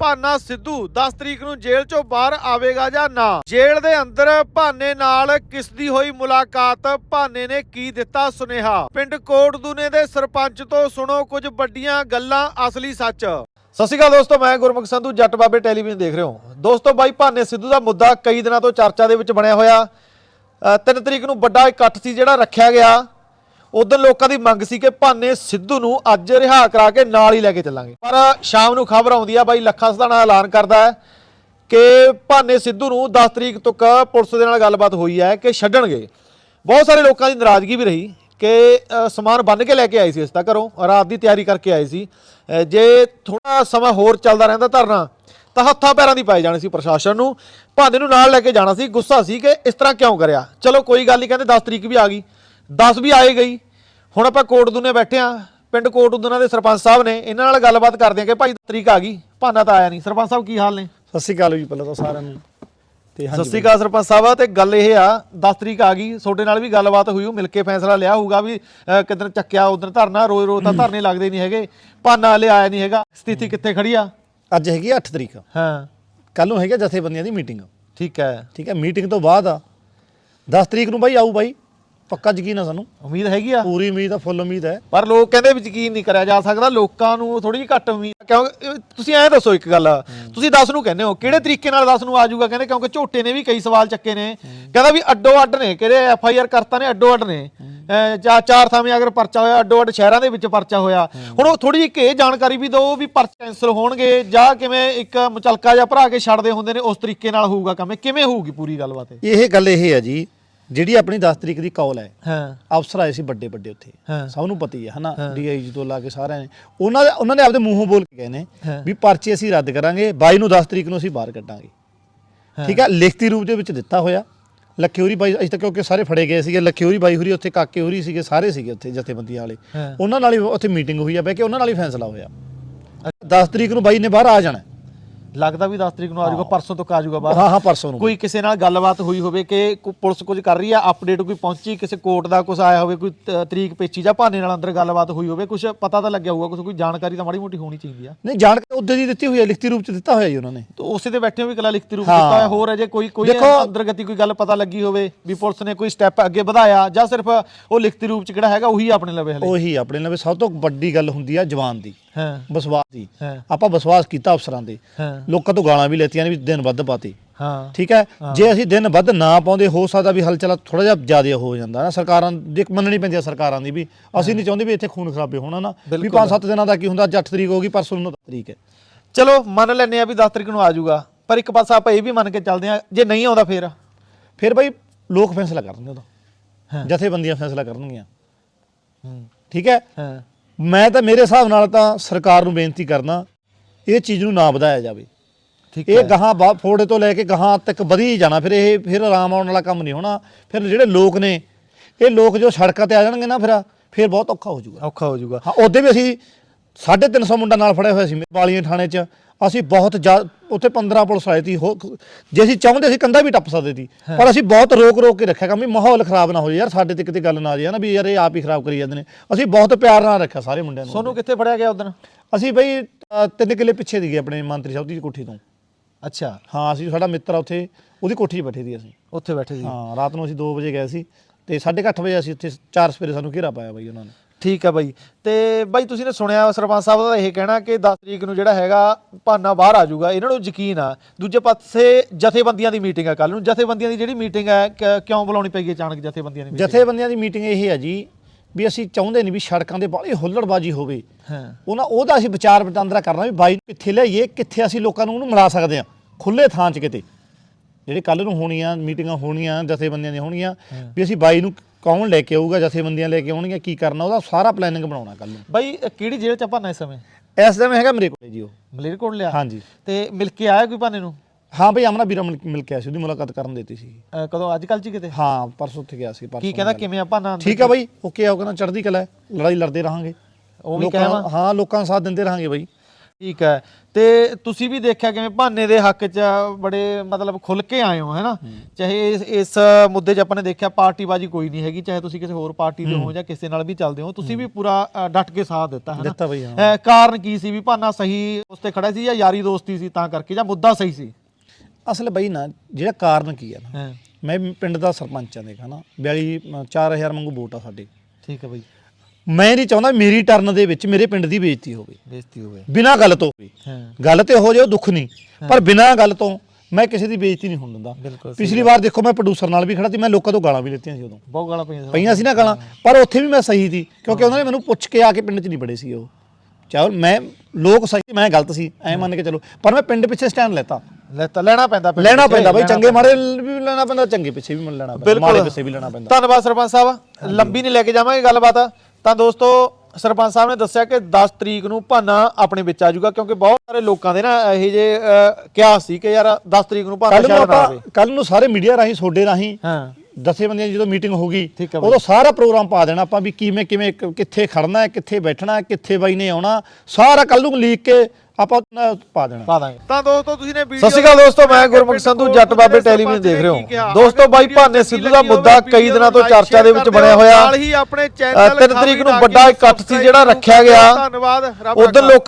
ਭਾਨਾ ਸਿੱਧੂ 10 ਤਰੀਕ ਨੂੰ ਜੇਲ੍ਹ ਚੋਂ ਬਾਹਰ ਆਵੇਗਾ ਜਾਂ ਨਾ? ਜੇਲ੍ਹ ਦੇ ਅੰਦਰ ਭਾਨੇ ਨਾਲ ਕਿਸ ਦੀ ਹੋਈ ਮੁਲਾਕਾਤ? ਭਾਨੇ ਨੇ ਕੀ ਦਿੱਤਾ ਸੁਨੇਹਾ? ਪਿੰਡ ਕੋਟਦੂਨੇ ਦੇ ਸਰਪੰਚ ਤੋਂ ਸੁਣੋ ਕੁਝ ਵੱਡੀਆਂ ਗੱਲਾਂ ਅਸਲੀ ਸੱਚ। ਸਤਿ ਸ਼੍ਰੀ ਅਕਾਲ ਦੋਸਤੋ, ਮੈਂ ਗੁਰਮੁਖ ਸੰਧੂ, ਜੱਟ ਬਾਬੇ ਟੈਲੀਵਿਜ਼ਨ ਦੇਖ ਰਹੇ ਹੋ। ਦੋਸਤੋ ਬਾਈ, ਭਾਨੇ ਸਿੱਧੂ ਦਾ ਮੁੱਦਾ ਕਈ ਦਿਨਾਂ ਤੋਂ ਚਰਚਾ ਦੇ ਵਿੱਚ ਬਣਿਆ ਹੋਇਆ। 3 ਤਰੀਕ ਨੂੰ ਵੱਡਾ ਇਕੱਠ ਸੀ ਜਿਹੜਾ ਰੱਖਿਆ ਗਿਆ। ਉਦੋਂ ਲੋਕਾਂ ਦੀ ਮੰਗ ਸੀ ਕਿ ਭਾਨੇ ਸਿੱਧੂ ਨੂੰ ਅੱਜ ਰਿਹਾ ਕਰਾ ਕੇ ਨਾਲ ਹੀ ਲੈ ਕੇ ਚੱਲਾਂਗੇ। ਪਰ ਸ਼ਾਮ ਨੂੰ ਖਬਰ ਆਉਂਦੀ ਆ, ਬਾਈ ਲੱਖਾਂ ਸਧਾਣਾ ਐਲਾਨ ਕਰਦਾ ਹੈ ਕਿ ਭਾਨੇ ਸਿੱਧੂ ਨੂੰ 10 ਤਰੀਕ ਤੱਕ ਪੁਲਿਸ ਦੇ ਨਾਲ ਗੱਲਬਾਤ ਹੋਈ ਹੈ ਕਿ ਛੱਡਣਗੇ। ਬਹੁਤ ਸਾਰੇ ਲੋਕਾਂ ਦੀ ਨਾਰਾਜ਼ਗੀ ਵੀ ਰਹੀ ਕਿ ਸਮਾਨ ਬੰਨ ਕੇ ਲੈ ਕੇ ਆਏ ਸੀ ਇਸ ਤਾਂ ਘਰੋਂ, ਰਾਤ ਦੀ ਤਿਆਰੀ ਕਰਕੇ ਆਏ ਸੀ। ਜੇ ਥੋੜਾ ਸਮਾਂ ਹੋਰ ਚੱਲਦਾ ਰਹਿੰਦਾ ਧਰਨਾ, ਤਾਂ ਹੱਥਾਂ ਪੈਰਾਂ ਦੀ ਪਾਈ ਜਾਣੀ ਸੀ ਪ੍ਰਸ਼ਾਸਨ ਨੂੰ। ਭਾਨੇ ਨੂੰ ਨਾਲ ਲੈ ਕੇ ਜਾਣਾ ਸੀ, ਗੁੱਸਾ ਸੀ ਕਿ ਇਸ ਤਰ੍ਹਾਂ ਕਿਉਂ ਕਰਿਆ? ਚਲੋ ਕੋਈ ਗੱਲ ਨਹੀਂ ਕਹਿੰਦੇ 10 ਤਰੀਕ ਵੀ ਆ ਗਈ। 10 ਵੀ ਆਏ ਗਈ। ਹੁਣ ਆਪਾਂ ਕੋਟਦੂਨੇ ਬੈਠੇ ਆ। ਪਿੰਡ ਕੋਟਦੂਨਾ ਦੇ ਸਰਪੰਚ ਸਾਹਿਬ ਨੇ ਇਹਨਾਂ ਨਾਲ ਗੱਲਬਾਤ ਕਰਦੇ ਆ ਕਿ ਭਾਈ ਤਰੀਕ ਆ ਗਈ ਭਾਨਾ ਤਾਂ ਆਇਆ ਨਹੀਂ। ਸਰਪੰਚ ਸਾਹਿਬ ਕੀ ਹਾਲ ਨੇ? ਸਤਿ ਸ਼੍ਰੀ ਅਕਾਲ ਜੀ ਪਹਿਲਾਂ ਤਾਂ ਸਾਰਿਆਂ ਨੂੰ। ਤੇ ਸਤਿ ਸ਼੍ਰੀ ਅਕਾਲ ਸਰਪੰਚ ਸਾਹਿਬ ਤੇ ਗੱਲ ਇਹ ਆ 10 ਤਰੀਕ ਆ ਗਈ ਤੁਹਾਡੇ ਨਾਲ ਵੀ ਗੱਲਬਾਤ ਹੋਈ ਉਹ ਮਿਲ ਕੇ ਫੈਸਲਾ ਲਿਆ ਹੋਊਗਾ ਵੀ ਕਿੱਦਣ ਚੱਕਿਆ ਉਧਰ ਧਰਨਾ ਰੋਜ਼ ਰੋਜ਼ ਤਾਂ ਧਰਨੇ ਲੱਗਦੇ ਨਹੀਂ ਹੈਗੇ ਭਾਨਾ ਹਲੇ ਆਇਆ ਨਹੀਂ ਹੈਗਾ ਸਥਿਤੀ ਕਿੱਥੇ ਖੜੀ ਆ? ਅੱਜ ਹੈਗੀ 8 ਤਰੀਕ। ਹਾਂ। ਕੱਲ ਨੂੰ ਹੈਗਾ ਜਥੇਬੰਦੀਆਂ ਦੀ ਮੀਟਿੰਗ। ਠੀਕ ਹੈ। ਠੀਕ ਹੈ ਮੀਟਿੰਗ ਤੋਂ ਬਾਅਦ ਆ। 10 ਤਰੀਕ ਨੂੰ ਬਾਈ ਆਊ ਬਾਈ। ਪੱਕਾ ਯਕੀਨ ਆ ਸਾਨੂੰ। ਉਮੀਦ ਹੈਗੀ ਆ? ਪੂਰੀ ਉਮੀਦ ਆ ਫੁੱਲ ਉਮੀਦ ਹੈ। ਪਰ ਲੋਕ ਕਹਿੰਦੇ ਵੀ ਯਕੀਨ ਨਹੀਂ ਕਰਿਆ ਜਾ ਸਕਦਾ ਲੋਕਾਂ ਨੂੰ ਥੋੜੀ ਜਿਹੀ ਘੱਟ ਉਮੀਦ ਕਿਉਂਕਿ ਇਹ ਤੁਸੀਂ ਐਂ ਦੱਸੋ ਇੱਕ ਗੱਲ। ਤੁਸੀਂ 10 ਨੂੰ ਕਹਿੰਦੇ ਹੋ ਕਿਹੜੇ ਤਰੀਕੇ ਨਾਲ 10 ਨੂੰ ਆ ਜਾਊਗਾ? ਕਹਿੰਦੇ ਕਿਉਂਕਿ ਝੋਟੇ ਨੇ ਵੀ ਕਈ ਸਵਾਲ ਚੱਕੇ ਨੇ। ਕਹਿੰਦਾ ਵੀ ਅੱਡੋ ਅੱਡ ਨੇ ਕਿਹੜੇ ਐਫ ਆਈ ਆਰ ਕਰਤਾ ਨੇ ਅੱਡੋ ਅੱਡ ਨੇ। ਜਾਂ ਚਾਰ ਥਾਵੇਂ ਅਗਰ ਪਰਚਾ ਹੋਇਆ ਅੱਡੋ ਅੱਡ ਸ਼ਹਿਰਾਂ ਦੇ ਵਿੱਚ ਪਰਚਾ ਹੋਇਆ। ਹੁਣ ਉਹ ਥੋੜੀ ਜਿਹੀ ਇਹ ਜਾਣਕਾਰੀ ਵੀ ਦਿਓ ਵੀ ਪਰਚੇ ਕੈਂਸਲ ਹੋਣਗੇ ਜਾਂ ਕਿਵੇਂ ਇੱਕ ਮੁਚਲਕਾ ਜਾਂ ਭਰਾ ਕੇ ਛੱਡਦੇ ਹੁੰਦੇ ਨੇ ਉਸ ਤਰੀਕੇ ਨਾਲ ਹੋਊਗਾ ਕੰਮ। ਕਿਵੇਂ ਹੋਊਗੀ ਪੂਰੀ ਗੱਲਬਾਤ ਇਹ ਗੱਲ ਇਹ ਹੈ ਜੀ ਜਿਹੜੀ ਆਪਣੀ 10 ਤਰੀਕ ਦੀ ਕਾਲ ਹੈ ਹਾਂ। ਅਫਸਰ ਆਏ ਸੀ ਵੱਡੇ ਵੱਡੇ ਉੱਥੇ। ਹਾਂ। ਸਭ ਨੂੰ ਪਤਾ ਹੀ ਹੈ ਹਨਾ? ਡੀਆਈਜੀ ਤੋਂ ਲਾ ਕੇ ਸਾਰਿਆਂ ਨੇ। ਉਹਨਾਂ ਦੇ ਉਹਨਾਂ ਨੇ ਆਪਦੇ ਮੂੰਹੋਂ ਬੋਲ ਕੇ ਗਏ ਨੇ ਹਾਂ। ਵੀ ਪਰਚੇ ਅਸੀਂ ਰੱਦ ਕਰਾਂਗੇ 22 ਨੂੰ 10 ਤਰੀਕ ਨੂੰ ਅਸੀਂ ਬਾਹਰ ਕੱਢਾਂਗੇ। ਠੀਕ ਹੈ? ਲਿਖਤੀ ਰੂਪ ਦੇ ਵਿੱਚ ਦਿੱਤਾ ਹੋਇਆ। ਲੱਖੇ ਹੋਰੀ ਬਾਈ ਅਜੇ ਤੱਕ ਕਿਉਂਕਿ ਸਾਰੇ ਫੜੇ ਗਏ ਸੀਗੇ। ਲੱਖੇ ਹੋਰੀ ਬਾਈ ਹੋਰੀ ਉੱਥੇ ਕਾਕੇ ਹੋਰੀ ਸੀਗੇ ਸਾਰੇ ਸੀਗੇ ਉੱਥੇ ਜਥੇਬੰਦੀਆਂ ਵਾਲੇ। ਹਾਂ। ਉਹਨਾਂ ਨਾਲ ਹੀ ਉੱਥੇ ਮੀਟਿੰਗ ਹੋਈ ਆ ਬਹਿ ਕੇ ਉਹਨਾਂ ਨਾਲ ਹੀ ਫੈਸਲਾ ਹੋਇਆ। 10 ਤਰੀਕ ਨੂੰ ਬਾਈ ਨੇ ਬਾਹਰ ਆ ਜਾਣਾ। ਲੱਗਦਾ ਵੀ 10 ਤਰੀਕ ਨੂੰ ਆ ਜਾਊਗਾ ਪਰਸੋਂ ਤੋਂ ਆ ਜਾਊਗਾ ਬਾਹਰ। ਹਾਂ ਹਾਂ ਪਰਸੋਂ ਨੂੰ। ਕੋਈ ਕਿਸੇ ਨਾਲ ਗੱਲਬਾਤ ਹੋਈ ਹੋਵੇ ਕਿ ਕੋ- ਪੁਲਿਸ ਕੁਝ ਕਰ ਰਹੀ ਆ ਅਪਡੇਟ ਕੋਈ ਪਹੁੰਚੀ ਕਿਸੇ ਕੋਰਟ ਦਾ ਕੁਝ ਆਇਆ ਹੋਵੇ ਕੋਈ ਤ- ਤਰੀਕ ਪੇਚੀ ਜਾਂ ਭਾਨੇ ਨਾਲ ਅੰਦਰ ਗੱਲਬਾਤ ਹੋਈ ਹੋਵੇ ਕੁਝ ਪਤਾ ਤਾਂ ਲੱਗਿਆ ਹੋਊਗਾ ਕੁਝ ਕੋਈ ਜਾਣਕਾਰੀ ਤਾਂ ਮਾੜੀ ਮੋਟੀ ਹੋਣੀ ਚਾਹੀਦੀ ਆ। ਨਹੀਂ ਜਾਣਕਾਰੀ ਉੱਦੇ ਦੀ ਦਿੱਤੀ ਹੋਈ ਹੈ ਲਿਖਤੀ ਰੂਪ ਚ ਦਿੱਤਾ ਹੋਇਆ ਜੀ ਉਹਨਾਂ ਨੇ। ਤੇ ਉਸੇ ਤੇ ਬੈਠੇ ਹੋ ਵੀ ਕਲਾ ਲਿਖਤੀ ਰੂਪ ਹਾਂ। ਦਿੱਤਾ ਹੋਇਆ ਹੋਰ ਅਜੇ ਕੋਈ ਕੋਈ ਦੇਖੋ- ਅੰਦਰਗਤੀ ਕੋਈ ਗੱਲ ਪਤਾ ਲੱਗੀ ਹੋਵੇ ਵੀ ਪੁਲਿਸ ਨੇ ਕੋਈ ਸਟੈਪ ਅੱਗੇ ਵਧਾਇਆ ਜਾਂ ਸਿਰਫ ਉਹ ਲਿਖਤੀ ਰੂਪ ਚ ਕਿਹੜਾ ਹੈਗਾ ਉਹੀ ਆਪਣੇ ਲਵੇ ਹਲੇ। ਉਹੀ ਆਪਣੇ ਨਾਲ ਸਭ ਤੋਂ ਵੱਡੀ ਗੱਲ ਹੁੰਦੀ ਆ ਜਵਾਨ ਦੀ। ਹਾਂ। ਵਿਸ਼ਵਾਸ ਦੀ ਹਾਂ। ਆਪਾਂ ਵਿਸ਼ਵਾਸ ਕੀਤਾ ਅਫਸਰਾਂ ਦੇ ਲੋਕਾਂ ਤੋਂ ਗਾਲਾਂ ਵੀ ਲੈਤੀਆਂ ਨੇ ਵੀ ਦਿਨ ਵੱਧ ਪਾਤੇ। ਹਾਂ। ਠੀਕ ਹੈ? ਜੇ ਅਸੀਂ ਦਿਨ ਵੱਧ ਨਾ ਪਾਉਂਦੇ ਹੋ ਸਕਦਾ ਵੀ ਹਲਚਲ ਥੋੜਾ ਜਿਹਾ ਜ਼ਿਆਦਾ ਹੋ ਜਾਂਦਾ ਨਾ। ਸਰਕਾਰਾਂ ਦੀ ਮੰਨਣੀ ਪੈਂਦੀ ਆ ਸਰਕਾਰਾਂ ਦੀ ਵੀ। ਅਸੀਂ ਨਹੀਂ ਚਾਹੁੰਦੇ ਵੀ ਇੱਥੇ ਖੂਨ ਖਰਾਬੇ ਹੋਣਾ ਨਾ। ਵੀ ਬਿਲਕੁਲ। 5-7 ਦਿਨਾਂ ਦਾ ਕੀ ਹੁੰਦਾ? ਅੱਜ 8 ਤਰੀਕ ਹੋ ਗਈ ਪਰਸੋਂ ਨੂੰ 10 ਤਰੀਕ ਹੈ। ਚਲੋ ਮੰਨ ਲੈਨੇ ਆ ਵੀ 10 ਤਰੀਕ ਨੂੰ ਆ ਜਾਊਗਾ। ਪਰ ਇੱਕ ਪਾਸਾ ਆਪਾਂ ਇਹ ਵੀ ਮੰਨ ਕੇ ਚੱਲਦੇ ਆ ਜੇ ਨਹੀਂ ਆਉਂਦਾ ਫੇਰ? ਫਿਰ ਬਈ ਲੋਕ ਫੈਸਲਾ ਕਰਨਗੇ ਉਹਦਾ ਹਾਂ। ਜਥੇਬੰਦੀਆਂ ਫੈਸਲਾ ਕਰਨਗੀਆਂ। ਹੂੰ। ਠੀਕ ਹੈ? ਹਾਂ। ਮੈਂ ਤਾਂ ਮੇਰੇ ਹਿਸਾਬ ਨਾਲ ਤਾਂ ਸਰਕਾਰ ਨੂੰ ਬੇਨਤੀ ਕਰਨਾ ਇਹ ਚੀਜ਼ ਨੂੰ ਨਾ ਵਧਾਇਆ ਜਾਵੇ। ਠੀਕ ਇਹ ਗਾਹਾਂ ਬਾ ਫੋੜੇ ਤੋਂ ਲੈ ਕੇ ਗਾਹਾਂ ਤੱਕ ਵਧੀ ਜਾਣਾ ਫਿਰ ਇਹ ਫਿਰ ਆਰਾਮ ਆਉਣ ਵਾਲਾ ਕੰਮ ਨਹੀਂ ਹੋਣਾ। ਫਿਰ ਜਿਹੜੇ ਲੋਕ ਨੇ ਇਹ ਲੋਕ ਜੋ ਸੜਕਾਂ ਤੇ ਆ ਜਾਣਗੇ ਨਾ ਫਿਰ ਫਿਰ ਬਹੁਤ ਔਖਾ ਹੋ ਜਾਊਗਾ। ਔਖਾ ਹੋ ਜਾਊਗਾ। ਹਾਂ ਉਹਦੇ ਵੀ ਅਸੀਂ 350 ਮੁੰਡਾ ਨਾਲ ਫੜਿਆ ਹੋਇਆ ਸੀ ਵਾਲੀਆਂ ਥਾਣੇ 'ਚ। ਅਸੀਂ ਬਹੁਤ ਜ਼ਿਆ- ਉੱਥੇ 15 ਪੁਲਿਸ ਆਏ ਸੀ ਹੋ- ਜੇ ਅਸੀਂ ਚਾਹੁੰਦੇ ਅਸੀਂ ਕੰਧਾ ਵੀ ਟੱਪ ਸਕਦੇ ਸੀ। ਪਰ ਅਸੀਂ ਬਹੁਤ ਰੋਕ ਰੋਕ ਕੇ ਰੱਖਿਆ ਕੰਮ ਵੀ ਮਾਹੌਲ ਖਰਾਬ ਨਾ ਹੋ ਜਾਏ ਯਾਰ ਸਾਡੇ ਤੇ ਕਿਤੇ ਗੱਲ ਨਾ ਆ ਜਾਏ ਨਾ ਵੀ ਯਾਰ ਇਹ ਆਪ ਹੀ ਖਰਾਬ ਕਰੀ ਜਾਂਦੇ ਨੇ। ਅਸੀਂ ਬਹੁਤ ਪਿਆਰ ਨਾਲ ਰੱਖਿਆ ਸਾਰੇ ਮੁੰਡਿਆਂ ਨੂੰ। ਸੋਨੂੰ ਕਿੱਥੇ ਫੜਿਆ ਗਿਆ ਉਦੋਂ ਅਸੀਂ ਬਈ ਅ, ਤਿੰਨ ਕਿੱਲੇ ਪਿੱਛੇ ਦੀ ਗਏ ਆਪਣੇ ਮੰਤਰੀ ਸਾਹਿਬ ਦੀ ਕੋਠੀ ਤੋਂ। ਅੱਛਾ। ਹਾਂ ਅਸੀਂ ਸਾਡਾ ਮਿੱਤਰ ਆ ਉੱਥੇ ਉਹਦੀ ਕੋਠੀ 'ਚ ਬੈਠੇ ਸੀ ਅਸੀਂ। ਉੱਥੇ ਬੈਠੇ ਸੀ। ਹਾਂ ਰਾਤ ਨੂੰ ਅਸੀਂ 2 ਵਜੇ ਗਏ ਸੀ ਤੇ 8:30 ਵਜੇ ਅਸੀਂ ਉੱਥੇ 4 ਸਵੇਰੇ ਸਾਨੂੰ ਘੇਰਾ ਪਾਇਆ ਬਾਈ ਉਹਨਾਂ ਨੇ। ਠੀਕ ਹੈ ਬਾਈ। ਤੇ ਬਾਈ ਤੁਸੀਂ ਨੇ ਸੁਣਿਆ ਸਰਪੰਚ ਸਾਹਿਬ ਦਾ ਇਹ ਕਹਿਣਾ ਕਿ 10 ਤਰੀਕ ਨੂੰ ਜਿਹੜਾ ਹੈਗਾ ਭਾਨਾ ਬਾਹਰ ਆ ਜਾਊਗਾ ਇਹਨਾਂ ਨੂੰ ਯਕੀਨ ਆ। ਦੂਜੇ ਪਾਸੇ ਜਥੇਬੰਦੀਆਂ ਦੀ ਮੀਟਿੰਗ ਆ ਕੱਲ ਨੂੰ। ਜਥੇਬੰਦੀਆਂ ਦੀ ਜਿਹੜੀ ਮੀਟਿੰਗ ਹੈ ਕਿਉਂ ਬੁਲਾਉਣੀ ਪਈ ਅਚਾਨਕ ਜਥੇਬੰਦੀਆਂ ਦੀ? ਜਥੇਬੰਦੀਆਂ ਦੀ ਮੀਟਿੰਗ ਇਹ ਹੈ ਜੀ ਵੀ ਅਸੀਂ ਚਾਹੁੰਦੇ ਨਹੀਂ ਵੀ ਸੜਕਾਂ ਦੇ ਬਾਹਲੀ ਹੁੱਲੜਬਾਜੀ ਹੋਵੇ। ਹਾਂ। ਉਹਨਾਂ ਉਹਦਾ ਅਸੀਂ ਵਿਚਾਰ ਵਟਾਂਦਰਾ ਕਰਨਾ ਵੀ ਬਾਈ ਨੂੰ ਕਿੱਥੇ ਲਿਆਈਏ ਕਿੱਥੇ ਅਸੀਂ ਲੋਕਾਂ ਨੂੰ ਉਹਨੂੰ ਮਿਲਾ ਸਕਦੇ ਹਾਂ। ਖੁੱਲੇ ਥਾਂ 'ਚ ਕਿਤੇ। ਜਿਹੜੇ ਕੱਲ ਨੂੰ ਹੋਣੀਆਂ ਮੀਟਿੰਗਾਂ ਹੋਣੀਆਂ ਜਥੇਬੰਦੀਆਂ ਦੀਆਂ ਹੋਣਗੀਆਂ ਵੀ ਅਸੀਂ ਬਾਈ ਨੂੰ ਕੌਣ ਲੈ ਕੇ ਆਊਗਾ ਜਥੇਬੰਦੀਆਂ ਲੈ ਕੇ ਆਉਣਗੀਆਂ ਕੀ ਕਰਨਾ ਉਹਦਾ ਸਾਰਾ ਪਲੈਨਿੰਗ ਬਣਾਉਣਾ ਕੱਲ ਨੂੰ। ਬਾਈ ਇਹ ਕਿਹੜੀ ਜੇਲ੍ਹ ਚ ਆ ਭਾਨਾ ਇਸ ਸਮੇਂ? ਇਸ ਟਾਈਮ ਹੈਗਾ ਮੇਰੇ ਕੋਲੇ ਜੀ ਉਹ। ਮਲੇਰਕੋਟ ਲਿਆ ਹਾਂਜੀ। ਤੇ ਮਿਲ ਕੇ ਆਇਆ ਕੋਈ ਭਾਨੇ ਨੂੰ? ਹਾਂ ਬਈ ਅਮਨਾ ਵੀਰਾ ਮਿਲ ਮਿਲ ਕੇ ਆਇਆ ਸੀ ਉਹਦੀ ਮੁਲਾਕਾਤ ਕਰਨ ਦਿੱਤੀ ਸੀ। ਅਹ ਕਦੋਂ? ਅੱਜ ਕੱਲ ਚ ਹੀ ਕਿਤੇ? ਹਾਂ ਪਰਸੋਂ ਉੱਥੇ ਗਿਆ ਸੀ ਪਰਸੋਂ ਕੀ ਕਹਿੰਦਾ ਕਿਵੇਂ ਆ ਭਾਨਾ? ਅੰਦਰ? ਠੀਕ ਆ ਬਾਈ ਓਕੇ ਆ ਉਹ ਕਹਿੰਦਾ ਚੜ੍ਹਦੀ ਕਲਾ ਹੈ, ਲੜਾਈ ਲੜਦੇ ਰਹਾਂਗੇ। ਉਹ ਵੀ ਲੋਕਾਂ- ਕਹਿਵਾ ਹਾਂ ਲੋਕਾਂ ਦਾ ਸਾਥ ਦਿੰਦੇ ਰਹਾਂਗੇ ਬਾਈ। ਠੀਕ ਹੈ। ਤੇ ਤੁਸੀਂ ਵੀ ਦੇਖਿਆ ਕਿਵੇਂ ਭਾਨੇ ਦੇ ਹੱਕ 'ਚ ਬੜੇ ਮਤਲਬ ਖੁੱਲ ਕੇ ਆਏ ਹੋ ਹੈਨਾ? ਚਾਹੇ ਇਸ ਇਸ ਮੁੱਦੇ 'ਚ ਆਪਾਂ ਨੇ ਦੇਖਿਆ ਪਾਰਟੀਬਾਜੀ ਕੋਈ ਨਹੀਂ ਹੈਗੀ ਚਾਹੇ ਤੁਸੀਂ ਕਿਸੇ ਹੋਰ ਪਾਰਟੀ ਦੇ ਹੋ। ਜਾਂ ਕਿਸੇ ਨਾਲ ਵੀ ਚੱਲਦੇ ਹੋ ਤੁਸੀਂ ਵੀ ਪੂਰਾ ਅ, ਡਟ ਕੇ ਸਾਥ ਦਿੱਤਾ ਹੈਨਾ? ਦਿੱਤਾ ਬਈ ਹਾਂ। ਅ, ਕਾਰਨ ਕੀ ਸੀ ਵੀ ਭਾਨਾ ਸਹੀ ਉਸ ਤੇ ਖੜਾ ਸੀ ਜਾਂ ਯਾਰੀ ਦੋਸਤੀ ਸੀ ਤਾਂ ਕਰਕੇ ਜਾਂ ਮੁੱਦਾ ਸਹੀ ਸੀ? ਅਸਲ ਬਈ ਨਾ ਜਿਹੜਾ ਕਾਰਨ ਕੀ ਨਾ ਹਾਂ। ਮੈਂ ਪਿੰਡ ਦਾ ਸਰਪੰਚ ਆ ਦੇਖ ਹਨਾ? 42 ਅ, 4000 ਵਾਂਗੂ ਵੋਟ ਆ ਸਾਡੀ। ਠੀਕ ਹੈ ਬਈ। ਮੈਂ ਨਹੀਂ ਚਾਹੁੰਦਾ ਮੇਰੀ ਟਰਨ ਦੇ ਵਿੱਚ ਮੇਰੇ ਪਿੰਡ ਦੀ ਬੇਇੱਜ਼ਤੀ ਹੋਵੇ। ਬੇਇੱਜ਼ਤੀ ਹੋਵੇ। ਬਿਨਾਂ ਗੱਲ ਤੋਂ। ਹਾਂ। ਗੱਲ ਤੇ ਹੋ ਉਹ ਦੁੱਖ ਨਹੀਂ। ਪਰ ਬਿਨਾਂ ਗੱਲ ਤੋਂ ਮੈਂ ਕਿਸੇ ਦੀ ਬੇਇੱਜ਼ਤੀ ਨਹੀਂ ਹੋਣ ਦਿੰਦਾ। ਬਿਲਕੁਲ ਪਿਛਲੀ ਵਾਰ ਦੇਖੋ ਮੈਂ ਪ੍ਰੋਡਿਊਸਰ ਨਾਲ ਵੀ ਖੜਾ ਸੀ ਮੈਂ ਲੋਕਾਂ ਤੋਂ ਗਾਲਾਂ ਵੀ ਲਿੱਤੀਆਂ ਸੀ ਉਦੋਂ। ਬਹੁਤ ਗਾਲਾਂ ਪਈਆਂ ਸੀ। ਪਈਆਂ ਸੀ ਨਾ ਗਾਲਾਂ ਪਰ ਉੱਥੇ ਵੀ ਮੈਂ ਸਹੀ ਸੀ ਕਿਉਂਕਿ ਉਹਨਾਂ ਨੇ ਮੈਨੂੰ ਪੁੱਛ ਕੇ ਆ ਕੇ ਪਿੰਡ 'ਚ ਨਹੀਂ ਬੜੇ ਸੀ ਉਹ। ਚਾਹੇ ਮੈਂ ਲੋਕ ਸਹੀ ਸੀ, ਮੈਂ ਗਲਤ ਸੀ ਐ ਮੰਨ ਕੇ ਚਲੋ। ਪਰ ਮੈਂ ਪਿੰਡ ਪਿੱਛੇ ਸਟੈਂਡ ਲੈਤਾ। ਲੈ ਤਾਂ ਲੈਣਾ ਪੈਂਦਾ ਪਿੰਡ ਲੈਣਾ ਪੈਂਦਾ ਬਈ ਲੈਣਾ ਚੰਗੇ ਮਾੜੇ ਵੀ ਲੈਣਾ ਪੈਂਦਾ ਚੰਗੇ ਪਿੱਛੇ ਵੀ ਲੈਣਾ ਪੈਂਦਾ ਮਾੜੇ ਪਿੱਛੇ ਵੀ ਲੈਣਾ ਪੈਂਦਾ। ਧੰਨਵਾਦ ਸਰਪੰਚ ਸਾਹਿਬ ਲੰਬੀ ਨਹੀਂ ਲੈ ਕੇ ਜਾਵਾਂਗੇ ਗੱਲਬਾਤ। ਤਾਂ ਦੋਸਤੋ ਸਰਪੰਚ ਸਾਹਿਬ ਨੇ ਦੱਸਿਆ ਕਿ 10 ਤਰੀਕ ਨੂੰ ਭਾਨਾ ਆਪਣੇ ਵਿੱਚ ਆ ਜਾਊਗਾ ਕਿਉਂਕਿ ਬਹੁਤ ਸਾਰੇ ਲੋਕਾਂ ਦੇ ਨਾ ਇਹ ਜੇ ਕਿਆਸ ਸੀ ਕਿ ਯਾਰ 10 ਤਰੀਕ ਨੂੰ ਭਾਨਾ ਸ਼ਾਇਦ ਨਾ ਆਵੇ ਕੱਲ ਨੂੰ ਸਾਰੇ ਮੀਡੀਆ ਰਾਹੀਂ ਸੋਡੇ ਰਾਹੀਂ ਹਾਂ ਦਸੇ ਬੰਦਿਆਂ ਦੀ ਜਦੋਂ ਮੀਟਿੰਗ ਹੋਗੀ ਹੈ ਬਾਈ। ਉਦੋਂ ਸਾਰਾ ਪ੍ਰੋਗਰਾਮ ਪਾ ਦੇਣਾ ਆਪਾਂ ਵੀ ਕਿਵੇਂ ਕਿਵੇਂ ਕਿੱਥੇ ਖੜਨਾ ਹੈ ਕਿੱਥੇ ਬੈਠਣਾ ਹੈ ਕਿੱਥੇ ਬਾਈ ਨੇ ਆਉਣਾ ਸਾਰਾ ਕੱਲ ਨੂੰ ਲੀਕ ਕੇ ਆਪਾਂ ਨਾ ਪਾ ਦੇਣਾ। ਪਾ ਦਾਂਗੇ। ਤਾਂ ਦੋਸਤੋ ਤੁਸੀਂ ਨੇ ਵੀਡੀਓ ਸਤਿ ਸ਼੍ਰੀ ਅਕਾਲ ਦੋਸਤੋ ਮੈਂ ਗੁਰਮੁਖ ਸੰਧੂ ਜੱਟ ਬਾਬੇ ਟੈਲੀਵਿਜ਼ਨ ਦੇਖ ਰਹੇ ਹੋ। ਦੋਸਤੋ ਬਾਈ ਭਾਨੇ ਸਿੱਧੂ ਦਾ ਮੁੱਦਾ ਕਈ ਦਿਨਾਂ ਤੋਂ ਚਰਚਾ ਦੇ ਵਿੱਚ ਬਣਿਆ ਹੋਇਆ। ਨਾਲ ਹੀ ਆਪਣੇ ਚੈਨਲ ਤਿੰਨ ਤਰੀਕ ਨੂੰ ਵੱਡਾ ਇਕੱਠ ਸੀ ਜਿਹੜਾ ਰੱਖਿਆ ਗਿਆ। ਧੰਨਵਾਦ ਰੱਬ ਉਦੋਂ ਲੋਕ